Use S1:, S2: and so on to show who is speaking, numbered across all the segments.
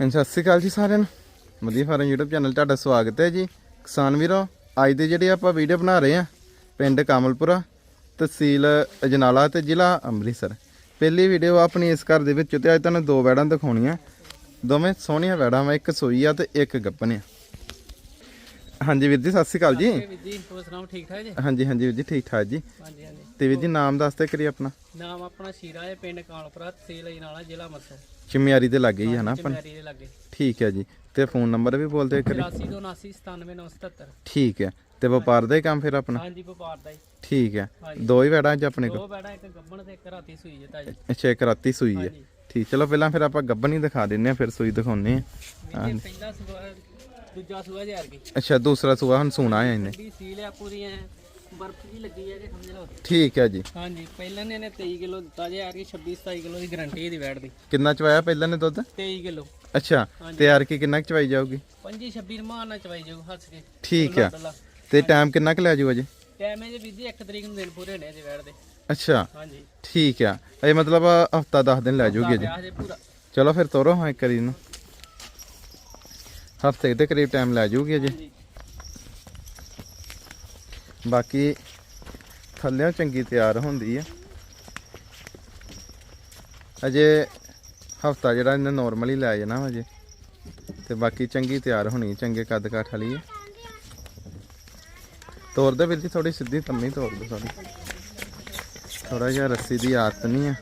S1: ਹਾਂਜੀ, ਸਤਿ ਸ਼੍ਰੀ ਅਕਾਲ ਜੀ ਸਾਰਿਆਂ ਨੂੰ। ਵਧੀਆ ਫਾਰਮ YouTube ਚੈਨਲ ਤੁਹਾਡਾ ਸਵਾਗਤ ਹੈ ਜੀ। ਕਿਸਾਨ ਵੀਰੋ, ਅੱਜ ਦੇ ਜਿਹੜੇ ਆਪਾਂ ਵੀਡੀਓ ਬਣਾ ਰਹੇ ਆ ਪਿੰਡ ਕਾਮਲਪੁਰਾ, ਤਹਿਸੀਲ ਅਜਨਾਲਾ ਤੇ ਜ਼ਿਲ੍ਹਾ ਅੰਮ੍ਰਿਤਸਰ। ਪਹਿਲੀ ਵੀਡੀਓ ਆਪਣੀ ਇਸ ਘਰ ਦੇ ਵਿੱਚ ਤੇ ਅੱਜ ਤੁਹਾਨੂੰ ਦੋ ਵੈੜਾਂ ਦਿਖਾਉਣੀਆਂ। ਦੋਵੇਂ ਸੋਹਣੀਆਂ ਵੈੜਾਂ ਵਾ, ਇੱਕ ਸੋਈ ਆ ਤੇ ਇੱਕ ਗੱਪਨ ਆ। ਹਾਂਜੀ ਵੀਰ ਜੀ ਸਤਿ ਸ਼੍ਰੀ ਅਕਾਲ ਜੀ।
S2: ਵੀਰ ਜੀ ਹੋਰ ਸੁਣਾਓ ਠੀਕ ਠਾਕ ਜੀ?
S1: ਹਾਂਜੀ ਹਾਂਜੀ ਵੀਰ ਜੀ ਠੀਕ ਠਾਕ ਜੀ।
S2: ਹਾਂਜੀ ਹਾਂਜੀ।
S1: ਤੇ ਵੀਰ ਜੀ ਨਾਮ ਦੱਸ ਤੇ ਕਰੀ ਆਪਣਾ।
S2: ਨਾਮ ਆਪਣਾ ਸ਼ੀਰਾ ਹੈ ਪਿੰਡ ਕਾਲਪੁਰਾ ਤਹਿਸੀਲ ਅਜਨਾਲਾ ਜ਼ਿਲ੍ਹਾ ਅੰਮ੍ਰਿਤਸਰ।
S1: ਚਿਮਿਆਰੀ ਦੇ ਲੱਗੇ ਹੀ ਹੈ ਨਾ ਆਪਾਂ
S2: ਚਮੈਰੀ ਦੇ ਲਾਗੇ।
S1: ਠੀਕ ਹੈ ਜੀ। ਤੇ ਫੋਨ ਨੰਬਰ ਵੀ ਬੋਲਦੇ ਕਰੀ
S2: 8279979977
S1: ਠੀਕ ਹੈ। ਤੇ ਵਪਾਰ ਦਾ ਹੀ ਕੰਮ ਫਿਰ ਆਪਣਾ?
S2: ਹਾਂਜੀ ਵਪਾਰ ਦਾ ਜੀ
S1: ਠੀਕ ਹੈ। ਦੋ ਹੀ ਵੈੜਾਂ ਅੱਜ ਆਪਣੇ ਕੋਲ?
S2: ਦੋ ਬੈੜਾ ਇੱਕ ਗੱਬਣ ਤੇ ਇੱਕ ਰਾਤੀ ਸੂਈ ਜੇ ਤਾਜੀ।
S1: ਅੱਛਾ ਇੱਕ ਰਾਤੀ ਸੂਈ ਹੈ। ਠੀਕ ਚਲੋ ਪਹਿਲਾਂ ਫਿਰ ਆਪਾਂ ਗੱਬਨ ਹੀ ਦਿਖਾ ਦਿੰਨੇ ਆ ਫਿਰ ਸੂਈ ਦਿਖਾਉਨੇ ਆ
S2: ਜੀ ਪਹਿਲਾ ਦੂਜਾ ਸੂਆ ਜੀ ਅਰਗੀ
S1: ਅੱਛਾ ਦੂਸਰਾ ਸੂਆ ਹੁਣ ਸੂਣਾ ਹੈ ਇਹਨੇ।
S2: ਵੀ ਸੀਲ ਆ ਪੂਰੀ ਐ ਬਰਫ ਜੀ ਲੱਗੀ ਹੈ ਜੇ ਸਮਝ ਲਓ।
S1: ਠੀਕ ਹੈ ਜੀ।
S2: ਹਾਂਜੀ ਪਹਿਲਾਂ ਨੇ ਇਹਨੇ 23 ਕਿਲੋ ਦਿੱਤਾ ਜੇ ਅਰਗੀ 26 27 ਕਿਲੋ ਦੀ ਗਾਰੰਟੀ ਇਹਦੀ ਵੈਟ ਦੀ।
S1: ਕਿੰਨਾ ਚਵਾਇਆ ਪਹਿਲਾਂ ਨੇ ਦੁੱਧ?
S2: 23 ਕਿਲੋ।
S1: ਅੱਛਾ ਤੇ ਯਾਰ ਕੀ ਕਿੰਨਾ ਕੁ ਚਵਾਈ ਜਾਊਗੀ?
S2: 25 26 ਰਮਾਨ ਨਾਲ ਚਵਾਈ ਜਾਊ ਹੱਸ ਕੇ।
S1: ਠੀਕ ਹੈ ਤੇ ਟਾਈਮ ਕਿੰਨਾ ਕੁ ਲੈ ਜਾਊ ਅਜੇ
S2: ਟਾਈਮ ਇਹ ਵੀਰ ਜੀ 1 ਤਰੀਕ ਨੂੰ ਦਿਨ ਪੂਰੇ ਹੋਣੇ ਜੇ ਵੈਟ ਦੇ।
S1: ਅੱਛਾ।
S2: ਹਾਂਜੀ।
S1: ਠੀਕ ਆ। ਇਹ ਮਤਲਬ ਹਫਤਾ 10 ਦਿਨ ਲੈ ਜਾਊਗੀ
S2: ਜੇ। ਪੂਰਾ।
S1: ਚਲੋ ਫਿਰ ਤੋਰੋ ਹਾਂ ਇੱਕ ਵਾਰੀ ਨੂੰ ਹਫ਼ਤੇ ਦੇ ਕਰੀਬ ਟਾਈਮ ਲੈ ਜਾਊਗੀ ਅਜੇ। ਬਾਕੀ ਥੱਲਿਆਂ ਚੰਗੀ ਤਿਆਰ ਹੁੰਦੀ ਆ। ਅਜੇ ਹਫਤਾ ਜਿਹੜਾ ਇਹਨੇ ਨਾਰਮਲੀ ਲੈ ਜਾਣਾ ਵਾ ਅਜੇ। ਤੇ ਬਾਕੀ ਚੰਗੀ ਤਿਆਰ ਹੋਣੀ, ਚੰਗੇ ਕੱਦ ਕਾਠ ਵਾਲੀ ਆ। ਤੋਰ ਦੇ ਵੀਰ ਜੀ ਥੋੜੀ ਸਿੱਧੀ ਤੰਮੀ ਤੋਰ ਦੋ ਥੋੜੀ ਥੋੜਾ ਜਿਹਾ ਰੱਸੀ ਦੀ ਆਦਤ ਨਹੀਂ ਆ।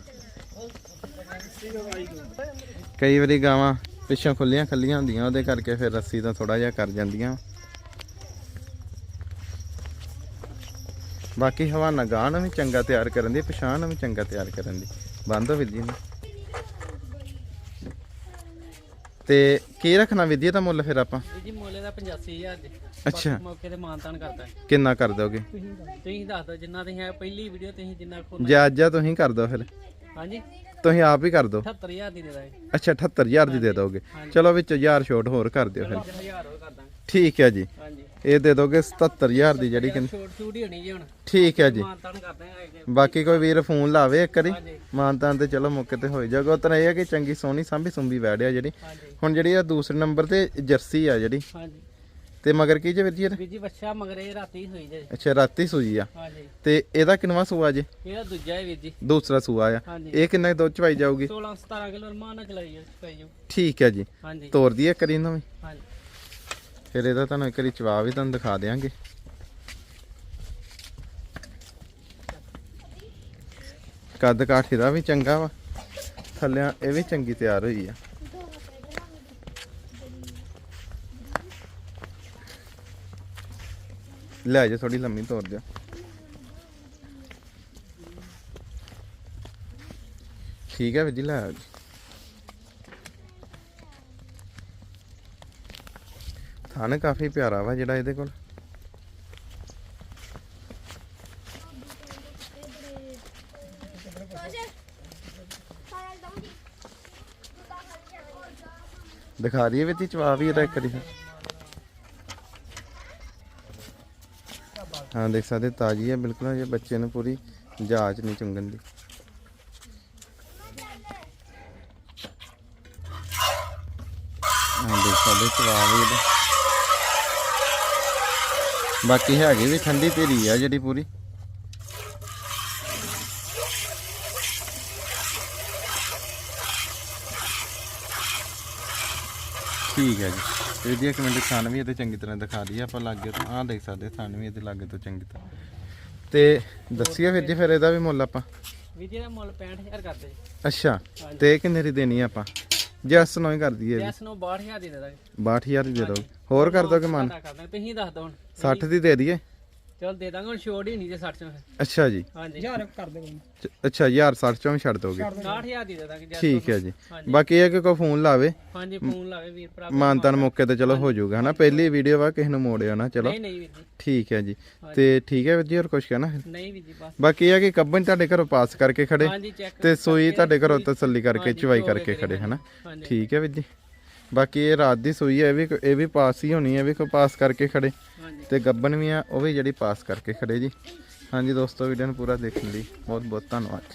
S1: ਕਈ ਵਾਰੀ ਗਾਵਾਂ ਪਿੱਛੋਂ ਖੁੱਲੀਆਂ ਖੱਲੀਆਂ ਹੁੰਦੀਆਂ ਉਹਦੇ ਕਰਕੇ ਫਿਰ ਰੱਸੀ ਤੋਂ ਥੋੜਾ ਜਿਹਾ ਕਰ ਜਾਂਦੀਆਂ। ਬਾਕੀ ਹਵਾਨਾ ਗਾਹ ਨੂੰ ਵੀ ਚੰਗਾ ਤਿਆਰ ਕਰਨ ਦੀ ਪਛਾਣ ਵੀ ਚੰਗਾ ਤਿਆਰ ਕਰਨ ਦੀ। ਬੰਦ ਹੋ ਜੀ। ਨੂੰ ਤੇ ਕੀ ਰੱਖਣਾ ਜੀ ਇਹਦਾ ਮੁੱਲ ਫਿਰ ਆਪਾਂ?
S2: ਜੀ ਮੁੱਲ ਦਾ 85000 ਜੀ।
S1: ਅੱਛਾ।
S2: ਮੌਕੇ ਤੇ ਮਾਨਤਾਨ ਕਰਦਾ।
S1: ਕਿੰਨਾ ਕਰ ਦੋਗੇ?
S2: ਤੁਸੀਂ ਤੁਸੀਂ ਦੱਸ ਦਿਓ ਜਿੰਨਾ ਤੁਸੀਂ ਹੈ ਪਹਿਲੀ ਵੀਡੀਓ ਤੁਸੀਂ ਜਿੰਨਾ ਖੋਲ
S1: ਜਾਇਜ਼ਾ ਤੁਸੀਂ ਕਰ ਦਿਓ ਫਿਰ।
S2: ਹਾਂਜੀ।
S1: ਤੁਸੀਂ ਆਪ ਹੀ ਕਰ ਦਿਓ।
S2: 78000 ਦੀ ਦੇ ਦਾਂਗੇ।
S1: ਅੱਛਾ 78000 ਦੀ ਦੇ ਦੋਗੇ। ਚਲੋ ਵਿੱਚ 1000 ਛੋਟ ਹੋਰ ਕਰ ਦਿਓ ਫਿਰ।
S2: 1000 ਹੋਰ ਕਰ ਦਾਂਗੇ।
S1: ਠੀਕ ਹੈ ਜੀ।
S2: ਹਾਂਜੀ।
S1: ਇਹ ਦੇ ਦੋਗੇ 77000 ਦੀ ਜਿਹੜੀ ਕਿ
S2: ਛੋਟ ਛੂਟ ਹੀ ਹੋਣੀ ਜੀ ਹੁਣ।
S1: ਠੀਕ ਹੈ ਜੀ।
S2: ਮਾਨਤਾਨ
S1: ਬਾਕੀ ਕੋਈ ਵੀਰ ਫੋਨ ਲਾਵੇ ਇੱਕ ਵਾਰੀ।
S2: ਹਾਂਜੀ।
S1: ਮਾਨਤਾਂ ਤੇ ਚਲੋ ਮੌਕੇ ਤੇ ਹੋਈ ਜਾਊਗਾ। ਉਤਨਾ ਇਹ ਹੈ ਕਿ ਚੰਗੀ ਸੋਹਣੀ ਸਾਂਭੀ ਸੁੰਭੀ ਵੈੜਿਆ ਜਿਹੜੀ। ਹੁਣ ਜਿਹੜੀ ਆ ਦੂਸਰੇ ਨੰਬਰ ਤੇ ਜਰਸੀ ਆ ਜਿਹੜੀ।
S2: ਹਾਂਜੀ।
S1: ਤੇ ਮਗਰ ਕੀ ਜੇ ਵੀਰ ਜੀ ਇਹਦੇ?
S2: ਵੀਰ ਜੀ ਬੱਚਾ ਮਗਰ ਇਹ ਰਾਤੀ ਹੋਈ ਜੇ।
S1: ਅੱਛਾ ਰਾਤੀ ਸੂਈ ਆ।
S2: ਹਾਂਜੀ।
S1: ਤੇ ਇਹਦਾ ਕਿੰਨਵਾ ਸੂਆ ਜੇ?
S2: ਇਹਦਾ ਦੂਜਾ ਹੈ ਵੀਰ ਜੀ।
S1: ਦੂਸਰਾ ਸੂਆ ਆ।
S2: ਹਾਂਜੀ।
S1: ਇਹ ਕਿੰਨੇ ਦੁੱਧ ਚਵਾਈ ਜਾਊਗੀ?
S2: 16 17 ਕਿਲੋ ਰਮਾਨ ਨਾਲ ਚਲਾਈ ਜਾ ਚਲਾਈ ਜਾਊ।
S1: ਠੀਕ ਹੈ ਜੀ।
S2: ਹਾਂਜੀ।
S1: ਤੋਰ ਦੀ ਇੱਕ ਇਹਨੂੰ ਵੀ।
S2: ਹਾਂਜੀ।
S1: ਫਿਰ ਇਹਦਾ ਤੁਹਾਨੂੰ ਇੱਕ ਵਾਰੀ ਚਵਾ ਵੀ ਤੁਹਾਨੂੰ ਦਿਖਾ ਦੇਵਾਂਗੇ ਕੱਦ ਕਾਠ ਇਹਦਾ ਵੀ ਚੰਗਾ ਵਾ। ਥੱਲਿਆਂ ਇਹ ਵੀ ਚੰਗੀ ਤਿਆਰ ਹੋਈ ਆ। ਲੈ ਜਾ ਥੋੜੀ ਲੰਮੀ ਤੋਰ ਦਿਓ ਠੀਕ ਹੈ ਵੀਰ ਜੀ, ਲੈ ਆਓ ਜੀ। ਥਣ ਕਾਫੀ ਪਿਆਰਾ ਵਾ ਜਿਹੜਾ ਇਹਦੇ ਕੋਲ। ਦਿਖਾ ਦਈਏ ਵੀ ਚਵਾ ਵੀ ਇਹਦਾ ਇੱਕ ਵਾਰੀ ਹਾਂ, ਦੇਖ ਸਕਦੇ, ਤਾਜੀ ਹੈ, ਬਿਲਕੁਲ, ਜੇ ਬੱਚੇ ਨੂੰ ਪੂਰੀ ਜਾਂਚ ਨਹੀਂ ਚੁੰਗਣ ਦੀ। ਹਾਂ, ਦੇਖ ਸਕਦੇ ਚਵਾ ਵੀ ਇਹਦਾ। ਬਾਕੀ ਹੈਗੀ ਵੀ ਠੰਡੀ ਧੀਰੀ ਆ ਜਿਹੜੀ ਪੂਰੀ। ਠੀਕ ਹੈ ਜੀ। ਇਹਦੀ ਇੱਕ ਮਿੰਟ ਥਣ ਵੀ ਇਹਦੇ ਚੰਗੀ ਤਰ੍ਹਾਂ ਦਿਖਾ ਦਈਏ। ਆਪਾਂ ਲਾਗੇ ਤੋਂ ਆਹ ਦੇਖ ਸਕਦੇ ਥਣ ਵੀ ਇਹਦੇ ਲਾਗੇ ਤੋਂ ਚੰਗੀ ਤਰ੍ਹਾਂ। ਤੇ ਦੱਸੀਏ ਫਿਰ ਜੀ ਫਿਰ ਇਹਦਾ ਵੀ ਮੁੱਲ ਆਪਾਂ।
S2: ਵੀਰ ਜੀ ਦਾ ਮੁੱਲ 65000 ਕਰਦੇ।
S1: ਅੱਛਾ ਤੇ ਕਿੰਨੇ ਦੀ ਦੇਣੀ ਆਪਾਂ? ਜੈਸ ਨੋ ਹੀ ਕਰ ਦਈਏ
S2: ਜੈਸ ਨੂੰ 62000 ਦੀ ਦੇ ਦਾਂਗੇ।
S1: 62000 ਦੀ ਦੇ ਦੋ ਹੋਰ ਕਰ ਦੋਗੇ ਮਨ?
S2: ਤੁਸੀਂ ਦੱਸ ਹੁਣ।
S1: 60 ਦੀ ਦੇ ਦਈਏ।
S2: ਚਲ ਦੇ ਦਾਂਗੇ ਹੁਣ ਛੋੜ ਹੀ ਨਹੀਂ ਜੇ 60 ਚੋਂ ਫਿਰ।
S1: ਅੱਛਾ ਜੀ।
S2: ਹਾਂਜੀ। 1000 ਕਰ ਦੇ
S1: ਚ- ਅੱਛਾ ਯਾਰ 60 ਚੋਂ ਵੀ ਛੱਡ ਦੋਗੇ।
S2: 60000 ਦੀ ਦੇ ਦਾਂਗੇ ਜੈਸ
S1: ਠੀਕ ਹੈ ਜੀ।
S2: ਹਾਂਜੀ।
S1: ਬਾਕੀ ਇਹ ਹੈ ਕਿ ਕੋਈ ਫੋਨ ਲਾਵੇ।
S2: ਹਾਂਜੀ ਫੋਨ ਲਾਵੇ ਵੀਰ ਭਰਾ
S1: ਮਾਨਤਨ ਮੌਕੇ ਤੇ ਚਲੋ ਹੋ ਜਾਊਗਾ ਹਨਾ? ਪਹਿਲੀ ਵੀਡੀਓ ਵਾ ਕਿਸੇ ਨੂੰ ਮੋੜਿਓ ਨਾ ਚਲੋ।
S2: ਨਹੀਂ ਨਹੀਂ ਵੀਰ ਜੀ।
S1: ਠੀਕ ਹੈ ਜੀ। ਤੇ ਠੀਕ ਹੈ ਵੀਰ ਜੀ ਹੋਰ ਕੁਝ ਕਹਿਣਾ? ਫਿਰ
S2: ਨਹੀਂ ਵੀਰ ਜੀ ਬਸ।
S1: ਬਾਕੀ ਇਹ ਹੈ ਕਿ ਕੱਬਨ ਤੁਹਾਡੇ ਘਰੋਂ ਪਾਸ ਕਰਕੇ ਖੜੇ
S2: ਹਾਂਜੀ ਚੈੱਕ
S1: ਤੇ ਸੂਈ ਤੁਹਾਡੇ ਘਰੋਂ ਤਸੱਲੀ ਕਰਕੇ ਚਵਾਈ ਕਰਕੇ
S2: ਕਰੀ
S1: ਖੜੇ ਹਨਾ? ਠੀਕ ਹੈ ਵੀਰ ਜੀ। ਬਾਕੀ ਇਹ ਰਾਤ ਦੀ ਸੂਈ ਹੈ ਇਹ ਵੀ ਇਹ ਵੀ ਪਾਸ ਹੀ ਹੋਣੀ ਹੈ ਵੀ ਕੋਈ ਪਾਸ ਕਰਕੇ ਖੜੇ। ਤੇ ਗੱਬਨ ਵੀ ਆ ਉਹ ਵੀ ਜਿਹੜੀ ਪਾਸ ਕਰਕੇ ਖੜੇ ਜੀ। ਹਾਂਜੀ ਦੋਸਤੋ ਵੀਡੀਓ ਨੂੰ ਪੂਰਾ ਦੇਖਣ ਲਈ ਬਹੁਤ ਬਹੁਤ ਧੰਨਵਾਦ।